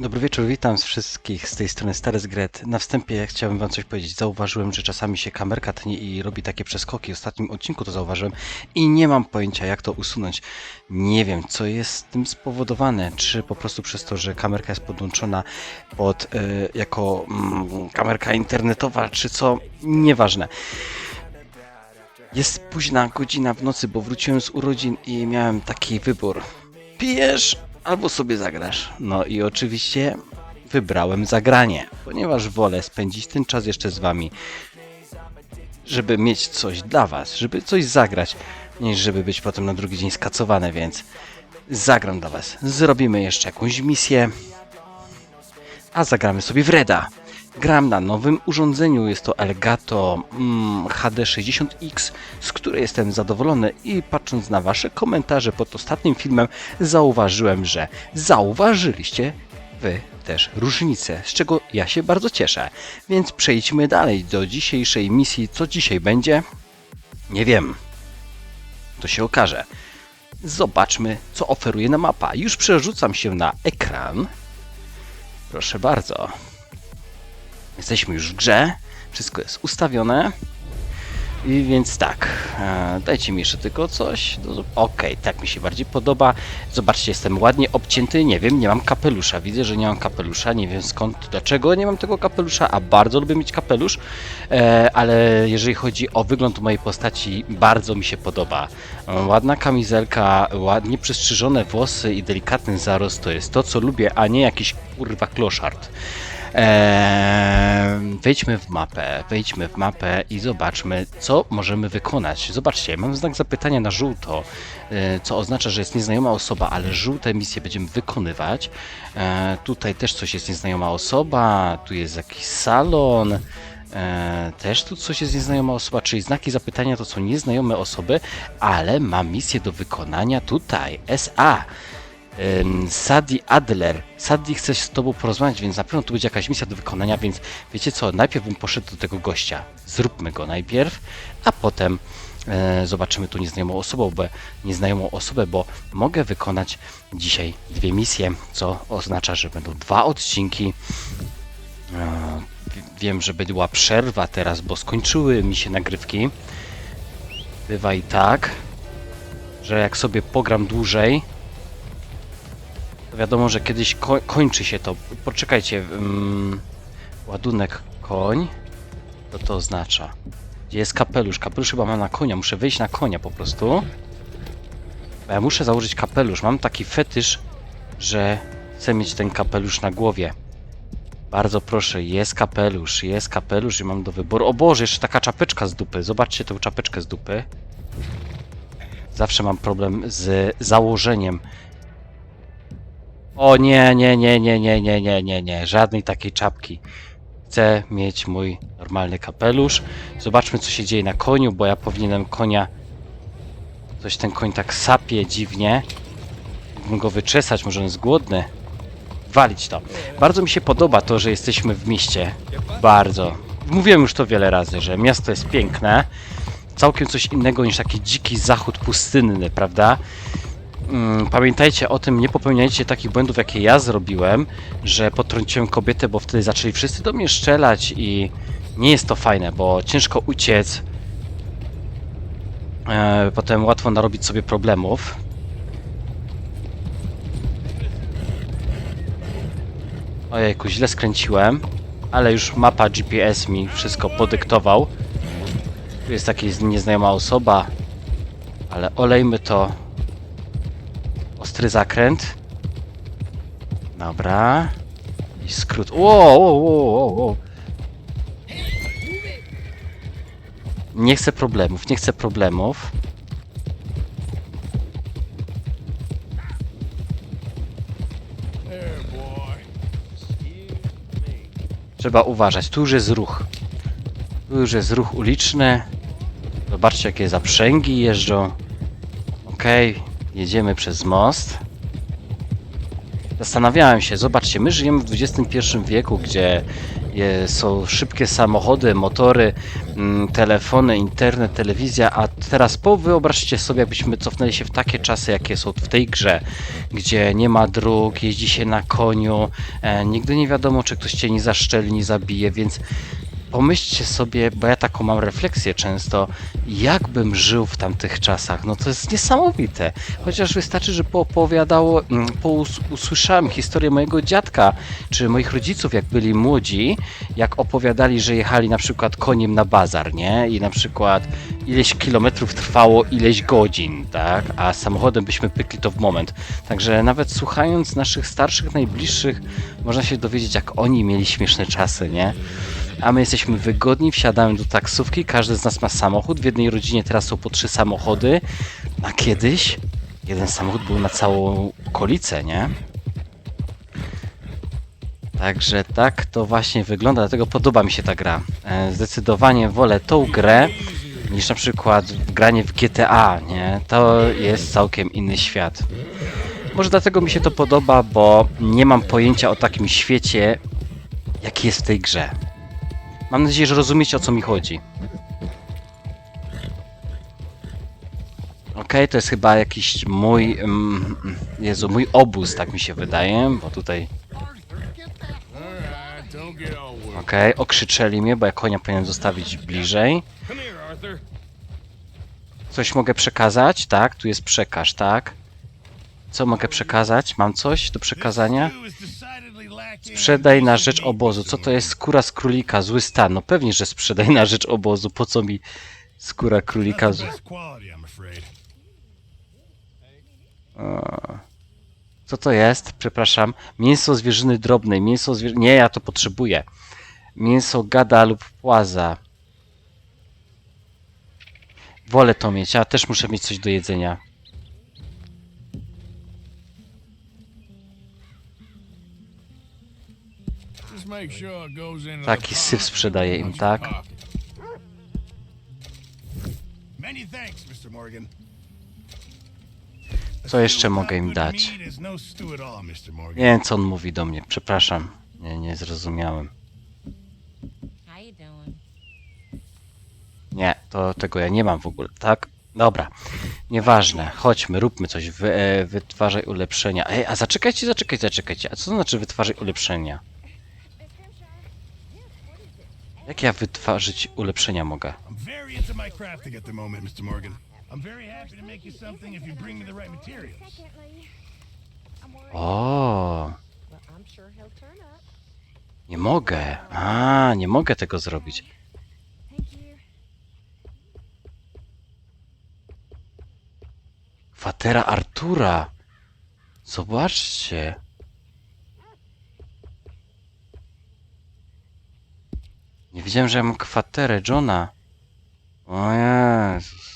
Dobry wieczór, witam wszystkich z tej strony Stary. Na wstępie chciałbym wam coś powiedzieć. Zauważyłem, że czasami się kamerka tnie i robi takie przeskoki. W ostatnim odcinku to zauważyłem i nie mam pojęcia jak to usunąć. Nie wiem, co jest z tym spowodowane. Czy po prostu przez to, że kamerka jest podłączona pod e, jako mm, kamerka internetowa, czy co? Nieważne. Jest późna godzina w nocy, bo wróciłem z urodzin i miałem taki wybór. Pijesz albo sobie zagrasz. No i oczywiście wybrałem zagranie, ponieważ wolę spędzić ten czas jeszcze z wami, żeby mieć coś dla was, żeby coś zagrać, niż żeby być potem na drugi dzień skacowane, więc zagram dla was. Zrobimy jeszcze jakąś misję, a zagramy sobie w Reda. Gram na nowym urządzeniu, jest to Elgato mm, HD60X, z której jestem zadowolony i patrząc na wasze komentarze pod ostatnim filmem zauważyłem, że zauważyliście wy też różnicę, z czego ja się bardzo cieszę. Więc przejdźmy dalej do dzisiejszej misji. Co dzisiaj będzie? Nie wiem. To się okaże. Zobaczmy, co oferuje nam mapa. Już przerzucam się na ekran. Proszę bardzo. Jesteśmy już w grze, wszystko jest ustawione. I więc tak, e, dajcie mi jeszcze tylko coś. Okej, tak mi się bardziej podoba. Zobaczcie, jestem ładnie obcięty. Nie wiem, nie mam kapelusza. Widzę, że nie mam kapelusza. Nie wiem skąd, dlaczego nie mam tego kapelusza, a bardzo lubię mieć kapelusz. E, ale jeżeli chodzi o wygląd mojej postaci, bardzo mi się podoba. Ładna kamizelka, ładnie przystrzyżone włosy i delikatny zarost to jest to, co lubię, a nie jakiś kurwa kloszard. Eee, wejdźmy w mapę, wejdźmy w mapę i zobaczmy, co możemy wykonać. Zobaczcie, mam znak zapytania na żółto, e, co oznacza, że jest nieznajoma osoba, ale żółte misje będziemy wykonywać. E, tutaj też coś jest nieznajoma osoba, tu jest jakiś salon. E, też tu coś jest nieznajoma osoba, czyli znaki zapytania to są nieznajome osoby, ale mam misję do wykonania tutaj. SA. Sadi Adler. Sadi chce z tobą porozmawiać, więc na pewno tu będzie jakaś misja do wykonania, więc wiecie co, najpierw bym poszedł do tego gościa. Zróbmy go najpierw, a potem e, zobaczymy tu nieznajomą osobę, bo, nieznajomą osobę, bo mogę wykonać dzisiaj dwie misje, co oznacza, że będą dwa odcinki. E, wi- wiem, że była przerwa teraz, bo skończyły mi się nagrywki. Bywa i tak, że jak sobie pogram dłużej, wiadomo, że kiedyś ko kończy się to. Poczekajcie, mm, ładunek koń, co to oznacza? Gdzie jest kapelusz? Kapelusz chyba mam na konia, muszę wyjść na konia po prostu. Ja muszę założyć kapelusz. Mam taki fetysz, że chcę mieć ten kapelusz na głowie. Bardzo proszę, jest kapelusz, jest kapelusz i mam do wyboru. O Boże, jeszcze taka czapeczka z dupy. Zobaczcie tę czapeczkę z dupy. Zawsze mam problem z założeniem. O nie, nie, nie, nie, nie, nie, nie, nie, nie, żadnej takiej czapki. Chcę mieć mój normalny kapelusz. Zobaczmy, co się dzieje na koniu, bo ja powinienem konia. Coś ten koń tak sapie dziwnie. Mógłbym go wyczesać, może on jest głodny. Walić to. Bardzo mi się podoba to, że jesteśmy w mieście. Bardzo. Mówiłem już to wiele razy, że miasto jest piękne. Całkiem coś innego niż taki dziki zachód pustynny, prawda? Mm, Pamiętajcie o tym, nie popełniajcie takich błędów, jakie ja zrobiłem, że potrąciłem kobietę, bo wtedy zaczęli wszyscy do mnie strzelać i nie jest to fajne, bo ciężko uciec. E, potem łatwo narobić sobie problemów. Ojejku, źle skręciłem, ale już mapa GPS mi wszystko podyktował. Tu jest taka nieznajoma osoba, ale olejmy to Ostry zakręt. Dobra. I skrót. Wow, wow, wow. Nie chcę problemów, nie chcę problemów. Trzeba uważać, tu już jest ruch. Tu już jest ruch uliczny. Zobaczcie jakie zaprzęgi jeżdżą. Okej, jedziemy przez most. Zastanawiałem się, zobaczcie, my żyjemy w XXI wieku, gdzie je, są szybkie samochody, motory, mm, telefony, internet, telewizja, a teraz po wyobraźcie sobie, jakbyśmy cofnęli się w takie czasy, jakie są w tej grze, gdzie nie ma dróg, jeździ się na koniu, e, nigdy nie wiadomo, czy ktoś cię nie zaszczeli, nie zabije, więc pomyślcie sobie, bo ja taką mam refleksję często, jakbym żył w tamtych czasach. No to jest niesamowite. Chociaż wystarczy, że poopowiadało, mm, usłyszałem historię mojego dziadka, czy moich rodziców, jak byli młodzi, jak opowiadali, że jechali na przykład koniem na bazar, nie? I na przykład ileś kilometrów trwało ileś godzin, tak? A samochodem byśmy pykli to w moment. Także nawet słuchając naszych starszych, najbliższych, można się dowiedzieć, jak oni mieli śmieszne czasy, nie? A my jesteśmy wygodni, wsiadamy do taksówki, każdy z nas ma samochód, w jednej rodzinie teraz są po trzy samochody, a kiedyś jeden samochód był na całą okolicę, nie? Także tak to właśnie wygląda, dlatego podoba mi się ta gra. E, Zdecydowanie wolę tą grę niż na przykład granie w GTA, nie? To jest całkiem inny świat. Może dlatego mi się to podoba, bo nie mam pojęcia o takim świecie, jaki jest w tej grze. Mam nadzieję, że rozumiecie o co mi chodzi. Okej, to jest chyba jakiś mój. Mm, Jezu, mój obóz, tak mi się wydaje, bo tutaj. Okej, okrzyczeli mnie, bo ja konia powinienem zostawić bliżej. Coś mogę przekazać? Tak, tu jest przekaż, tak. Co mogę przekazać? Mam coś do przekazania? You is decidedly lacking Sprzedaj na rzecz obozu. Co to jest skóra z królika? Zły stan. No pewnie, że sprzedaj na rzecz obozu. Po co mi skóra królika? Z... Co to jest? Przepraszam. Mięso zwierzyny drobnej. Mięso zwierzy... Nie, ja to potrzebuję. Mięso gada lub płaza. Wolę to mieć. Ja też muszę mieć coś do jedzenia. Taki syf sprzedaje im, tak? Co jeszcze mogę im dać? No. Nie wiem, co on mówi do mnie. Przepraszam. Nie, nie zrozumiałem. Nie, to tego ja nie mam w ogóle, tak? Dobra, nieważne, chodźmy, róbmy coś, Wy, e, wytwarzaj ulepszenia. Ej, a zaczekajcie, zaczekajcie, zaczekajcie, a co to znaczy wytwarzaj ulepszenia? Jak ja wytwarzać ulepszenia mogę? I'm very into my crafting at the moment, Mr. Morgan. I'm very happy to make you something if you bring me the right materials. Secondly, I'm worried. O, Well, I'm sure he'll turn up. nie mogę, a, nie mogę tego zrobić. Thank you. Kwatera Artura, zobaczcie. Nie wiedziałem, że ja mam kwaterę Johna. O Jezus.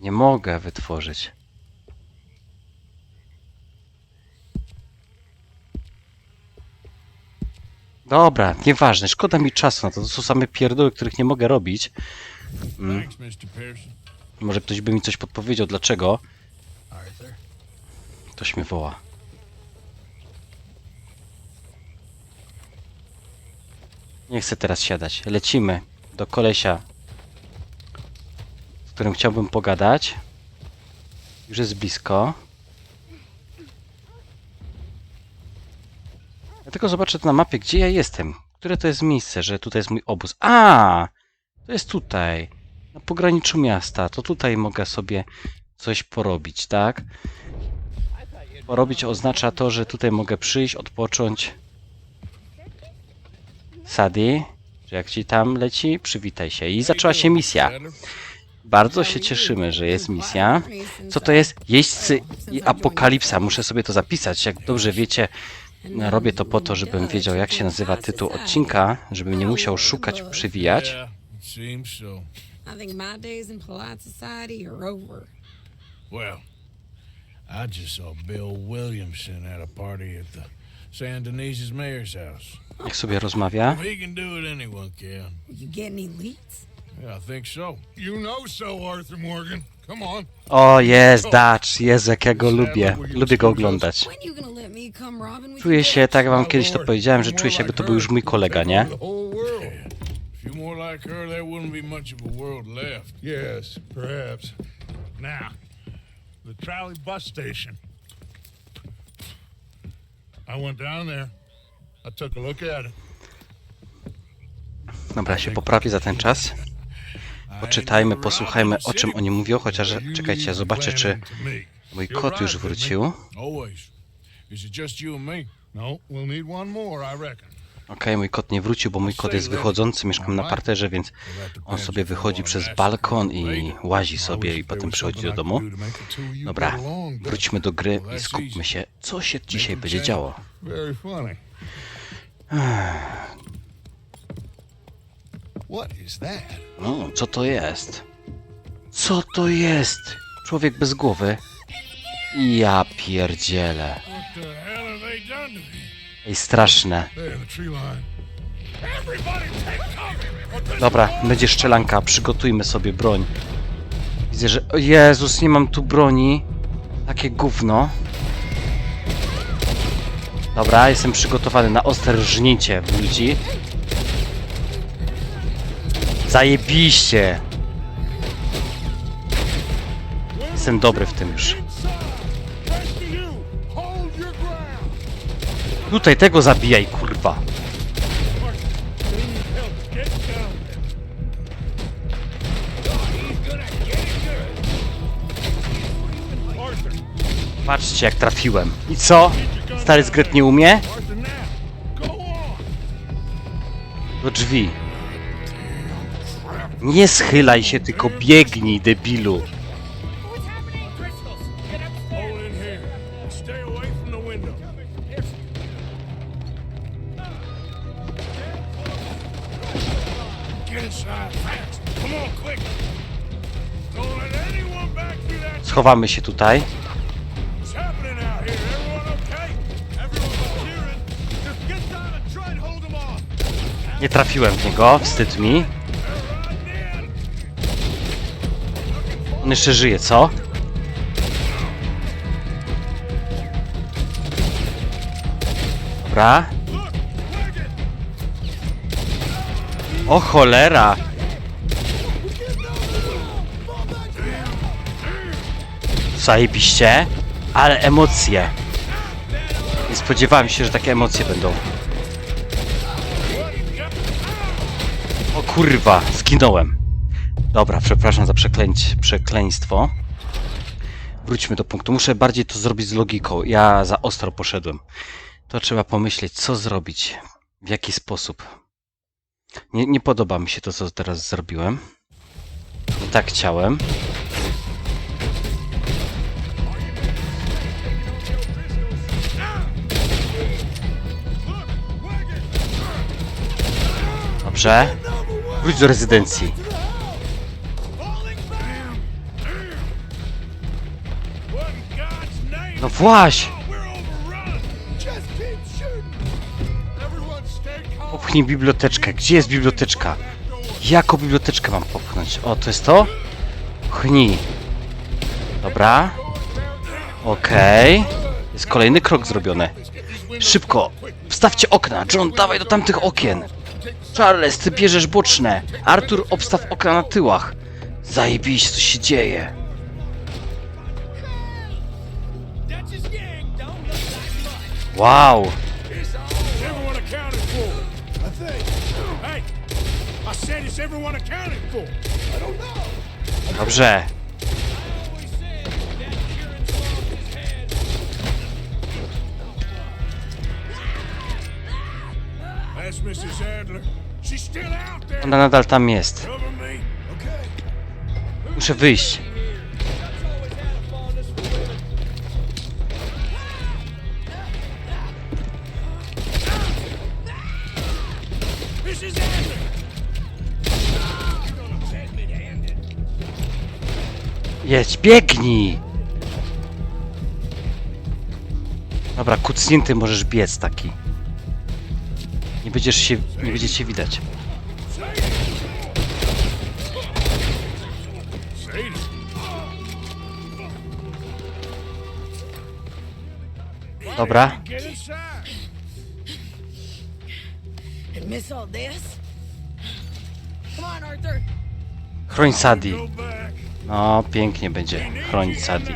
Nie mogę wytworzyć. Dobra, nieważne, szkoda mi czasu na to. To są same pierdoły, których nie mogę robić. Mm, może ktoś by mi coś podpowiedział, dlaczego. Ktoś mnie woła. Nie chcę teraz siadać. Lecimy do kolesia, z którym chciałbym pogadać. Już jest blisko. Ja tylko zobaczę na mapie, gdzie ja jestem. Które to jest miejsce, że tutaj jest mój obóz. A! To jest tutaj. Na pograniczu miasta. To tutaj mogę sobie coś porobić, tak? Porobić oznacza to, że tutaj mogę przyjść, odpocząć. Sadi, że jak ci tam leci, przywitaj się. I zaczęła się misja. Bardzo się cieszymy, że jest misja. Co to jest? Jeźdźcy i apokalipsa. Muszę sobie to zapisać. Jak dobrze wiecie, robię to po to, żebym wiedział, jak się nazywa tytuł odcinka, żebym nie musiał szukać, przywijać. Yeah, it seems so. I think my days in polite society are over. Well, I just saw Bill Williamson at a party at the San Denise's mayor's house. Jak sobie rozmawia. If he can do it, anyone can. You get any leads? Yeah, I think so. You know so, Arthur Morgan. Come on. O, jest Dutch, Jezu, jak ja go lubię. Lubię go oglądać. When you gonna let me come robbing with Czuję you, się, tak jak wam kiedyś to powiedziałem, że czuję się jakby to był już mój kolega, nie? The whole world. If you're more like her, there wouldn't be much of a world left. Yes, perhaps. Now, the trolley bus station. I went down there. I took a look at it. Dobra, się poprawię za ten czas. Poczytajmy, posłuchajmy o czym oni mówią, chociaż czekajcie, zobaczę czy mój kot już wrócił. Always. Is it just you and me? No, we'll need one more, I reckon. Okej, mój kot nie wrócił, bo mój kot jest wychodzący, mieszkam na parterze, więc on sobie wychodzi przez balkon i łazi sobie i potem przychodzi do domu. Dobra, wróćmy do gry i skupmy się, co się dzisiaj będzie działo. No, co to jest? Co to jest? Człowiek bez głowy? Ja pierdzielę. Ej, straszne. Dobra, będzie szczelanka, przygotujmy sobie broń. Widzę, że... O Jezus, nie mam tu broni. Takie gówno. Dobra, jestem przygotowany na ostre rżnięcie w ludzi. Zajebiście! Jestem dobry w tym już. Tutaj tego zabijaj, kurwa. Patrzcie, jak trafiłem. I co? Stary zgret nie umie? Do drzwi. Nie schylaj się, tylko biegnij, debilu. Hold them off. Nie trafiłem w niego, wstyd mi. On jeszcze żyje, co? Dobra. O cholera! Zajebiście, ale emocje. Nie spodziewałem się, że takie emocje będą. O kurwa, zginąłem. Dobra, przepraszam za przekleństwo. Wróćmy do punktu. Muszę bardziej to zrobić z logiką. Ja za ostro poszedłem. To trzeba pomyśleć, co zrobić, w jaki sposób. Nie, nie podoba mi się to, co teraz zrobiłem. Tak chciałem. Dobrze. Wróć do rezydencji. No właśnie! Popchnij biblioteczkę. Gdzie jest biblioteczka? Jaką biblioteczkę mam popchnąć? O, to jest to? Pchnij. Dobra. Okej. Jest kolejny krok zrobiony. Szybko. Wstawcie okna. John, dawaj do tamtych okien. Charles, ty bierzesz boczne. Artur, obstaw okna na tyłach. Zajebiście, co się dzieje. Wow. Dobrze. Ona nadal tam jest. Muszę wyjść. Mrs. Adler. Jedź, biegnij! Dobra, kucnięty możesz biec taki. Nie będziesz się, nie będziecie widać. Dobra, chroń Sadi. No, pięknie będzie chronić Sadi.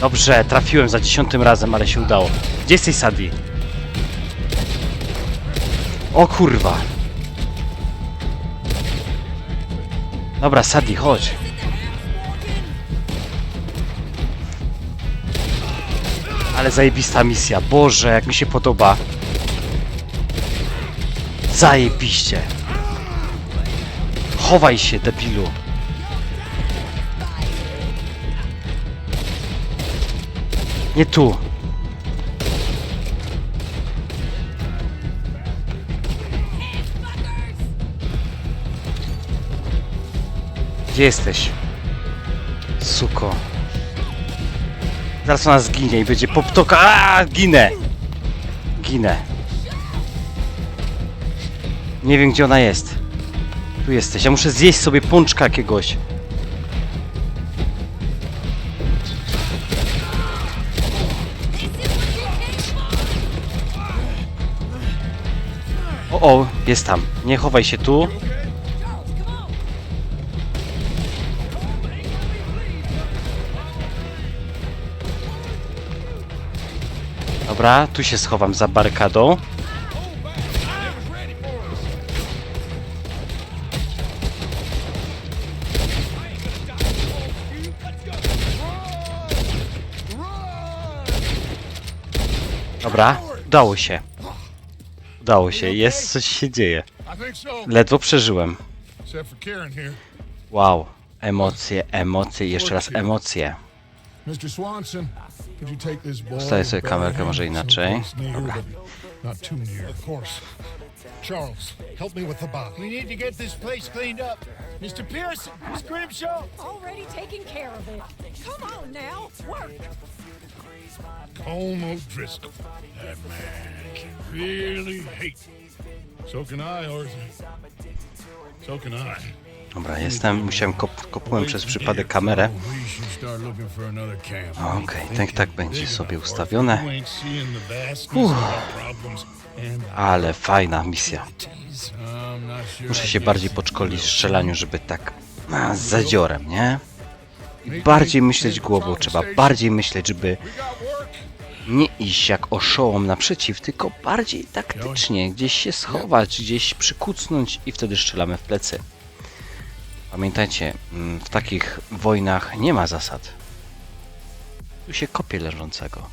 Dobrze, trafiłem za dziesiątym razem, ale się udało. Gdzie jesteś, Sadi? O kurwa. Dobra, Sadi, chodź. Ale zajebista misja. Boże, jak mi się podoba. Zajebiście. Chowaj się, debilu. Nie tu. Gdzie jesteś? Suko. Zaraz ona zginie i będzie poptoka. A, ginę! Ginę. Nie wiem gdzie ona jest. Tu jesteś. Ja muszę zjeść sobie pączka jakiegoś. O, o, jest tam. Nie chowaj się tu. Dobra, tu się schowam za barykadą. Dobra, udało się. Udało się, jest coś się dzieje. Ledwo przeżyłem. Wow, emocje, emocje i jeszcze raz emocje. Ustawię sobie kamerkę może inaczej. course. Charles, help me with the bottle. We need to get this place cleaned up. Mr. Pearson, Miss Grimshaw. Already taking care of it. Come on now, work. Colm O'Driscoll. That man can really hate. So can I, Arthur. So can I. Dobra, jestem, musiałem kop, kopnąłem przez przypadek kamerę. Camp. Okej, tak, tak będzie sobie ustawione. And Ale fajna misja. Muszę się bardziej podszkolić w strzelaniu, żeby tak a, z zadziorem, nie? I bardziej myśleć głową trzeba, bardziej myśleć, żeby. Nie iść jak oszołom naprzeciw, tylko bardziej taktycznie, gdzieś się schować, gdzieś przykucnąć i wtedy strzelamy w plecy. Pamiętajcie, mm, w takich wojnach nie ma zasad. Tu się kopie leżącego.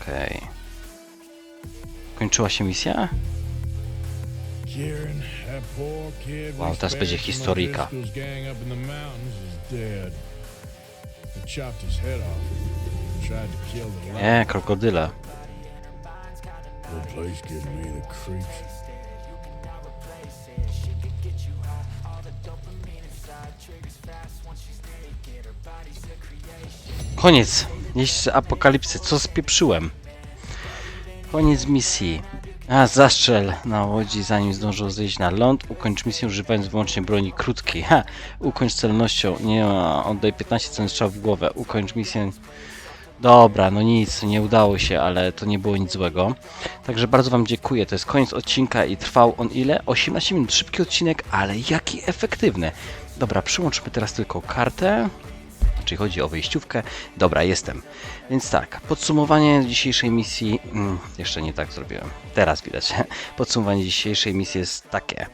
Okej. Kończyła się misja? Wow, teraz będzie. They chopped his head off. Nie, creeps. Koniec. Jeszcze apokalipsy. Co spieprzyłem? Koniec misji. A, zastrzel na łodzi, zanim zdążył zejść na ląd. Ukończ misję używając wyłącznie broni krótkiej. Ha! Ukończ celnością. Nie. Oddaj 15 cen strzał w głowę. Ukończ misję. Dobra, no nic, nie udało się, ale to nie było nic złego. Także bardzo Wam dziękuję. To jest koniec odcinka i trwał on ile? 18 minut. Szybki odcinek, ale jaki efektywny. Dobra, przyłączmy teraz tylko kartę czyli chodzi o wejściówkę. Dobra, jestem. Więc tak, podsumowanie dzisiejszej misji. Mm, jeszcze nie tak zrobiłem. Teraz widać. Podsumowanie dzisiejszej misji jest takie.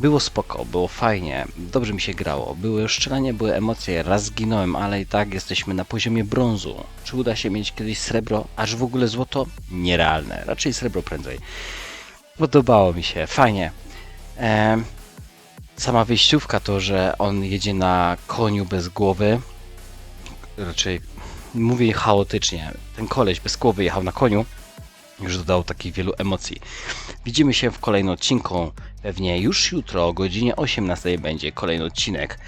Było spoko, było fajnie, dobrze mi się grało. Były strzelanie, były emocje, raz zginąłem, ale i tak jesteśmy na poziomie brązu. Czy uda się mieć kiedyś srebro, aż w ogóle złoto? Nierealne, raczej srebro prędzej. Podobało mi się, fajnie. Em, sama wyjściówka to, że on jedzie na koniu bez głowy, raczej mówię chaotycznie. Ten koleś bez głowy jechał na koniu już dodało takich wielu emocji. Widzimy się w kolejnym odcinku. Pewnie już jutro o godzinie 18 będzie kolejny odcinek.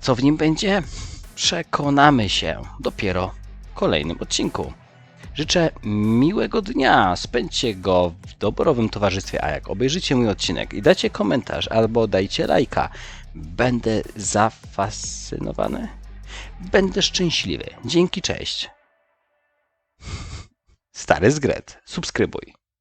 Co w nim będzie? Przekonamy się dopiero w kolejnym odcinku. Życzę miłego dnia, spędźcie go w dobrowym towarzystwie, a jak obejrzycie mój odcinek i dacie komentarz albo dajcie lajka, będę zafascynowany, będę szczęśliwy. Dzięki, cześć. Stary Zgret. Subskrybuj.